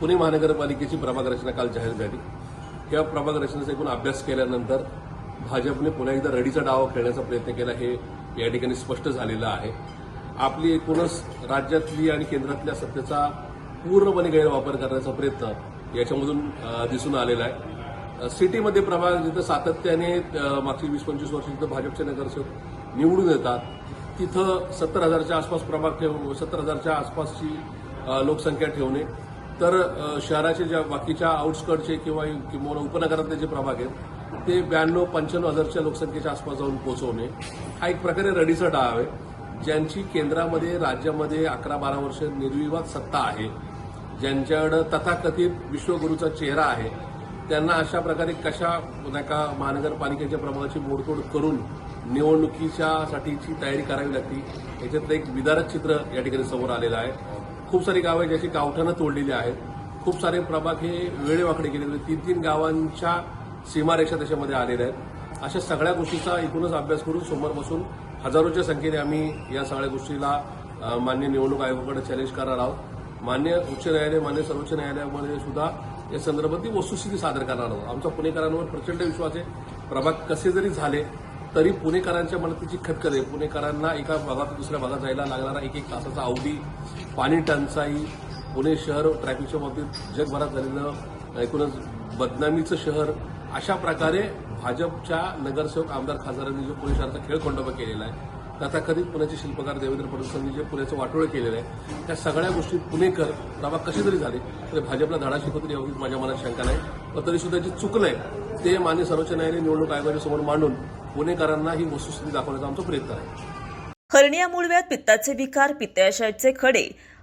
पुणे महानगरपालिकेची प्रभाग रचना काल जाहीर झाली. या प्रभाग रचनेचा एकूण अभ्यास केल्यानंतर भाजपने पुन्हा एकदा रडीचा डावा खेळण्याचा प्रयत्न केला हे या ठिकाणी स्पष्ट झालेलं आहे. आपली एकूणच राज्यातली आणि केंद्रातल्या सत्तेचा पूर्णपणे गैरवापर करण्याचा प्रयत्न याच्यामधून दिसून आलेला आहे. सिटीमध्ये प्रभाग जिथं सातत्याने मागची वीस पंचवीस वर्ष जिथं भाजपचे नगरसेवक निवडून येतात तिथं सत्तर हजारच्या आसपास प्रभाग ठेव सत्तर हजारच्या आसपासची लोकसंख्या ठेवणे तर शहराचे ज्या बाकीच्या आउटस्कटचे किंवा किंवा उपनगरातले जे प्रभाग आहेत ते ब्याण्णव पंच्याण्णव हजारच्या लोकसंख्येच्या आसपास जाऊन पोहोचवणे हा एक प्रकारे रडीचा डाव आहे ज्यांची केंद्रामध्ये राज्यामध्ये अकरा बारा वर्ष निर्विवाद सत्ता आहे ज्यांच्याकडं तथाकथित विश्वगुरूचा चेहरा आहे त्यांना अशा प्रकारे कशा नाही का महानगरपालिकेच्या प्रभागाची मोडतोड करून निवडणुकीच्या साठीची तयारी करावी लागते याच्यातलं एक विदारक चित्र या ठिकाणी समोर आलेलं आहे. खूप सारी गावं आहेत ज्याची गावठाणं तोडलेली आहेत. खूप सारे प्रभाग हे वेळेवाकडे गेलेले तीन तीन गावांच्या सीमारेषा त्याच्यामध्ये आलेल्या आहेत. अशा सगळ्या गोष्टीचा एकूणच अभ्यास करून समोर बसून हजारोच्या संख्येने आम्ही या सगळ्या गोष्टीला मान्य निवडणूक आयोगाकडे चॅलेंज करणार आहोत. मान्य उच्च न्यायालय मान्य सर्वोच्च न्यायालयामध्ये सुद्धा या संदर्भात ती वस्तुस्थिती सादर करणार आहोत. आमचा पुणेकरांवर प्रचंड विश्वास आहे. प्रभाग कसे जरी झाले तरी पुणेकरांच्या मनात तिची खटखट आहे. पुणेकरांना एका भागात दुसऱ्या भागात जायला लागणारा एक एक तासाचा अवधी पाणी टंचाई पुणे शहर ट्रॅफिकच्या बाबतीत जगभरात झालेलं एकूणच बदनामीचं शहर अशा प्रकारे भाजपच्या नगरसेवक आमदार खासदारांनी जो पुणे शहराचा खेळ खंडोबा केलेला आहे तथाकथित पुण्याचे शिल्पकार देवेंद्र फडणवीसांनी जे पुण्याचं वाटोळं केलेलं आहे त्या सगळ्या गोष्टी पुणेकर दावा कसे जरी झाले तरी भाजपला धडा शिकवतील याबाबत माझ्या मनात शंका नाही. पण तरी सुद्धा जे चुकलंय ते मान्य सर्वोच्च न्यायालय निवडणूक आयोगाच्या समोर मांडून पुणेकरांना ही वस्तुस्थिती दाखवण्याचा आमचा प्रयत्न आहे. हर्निया मूळव्याध पित्ताचे विकार पित्ताशयाचे खडे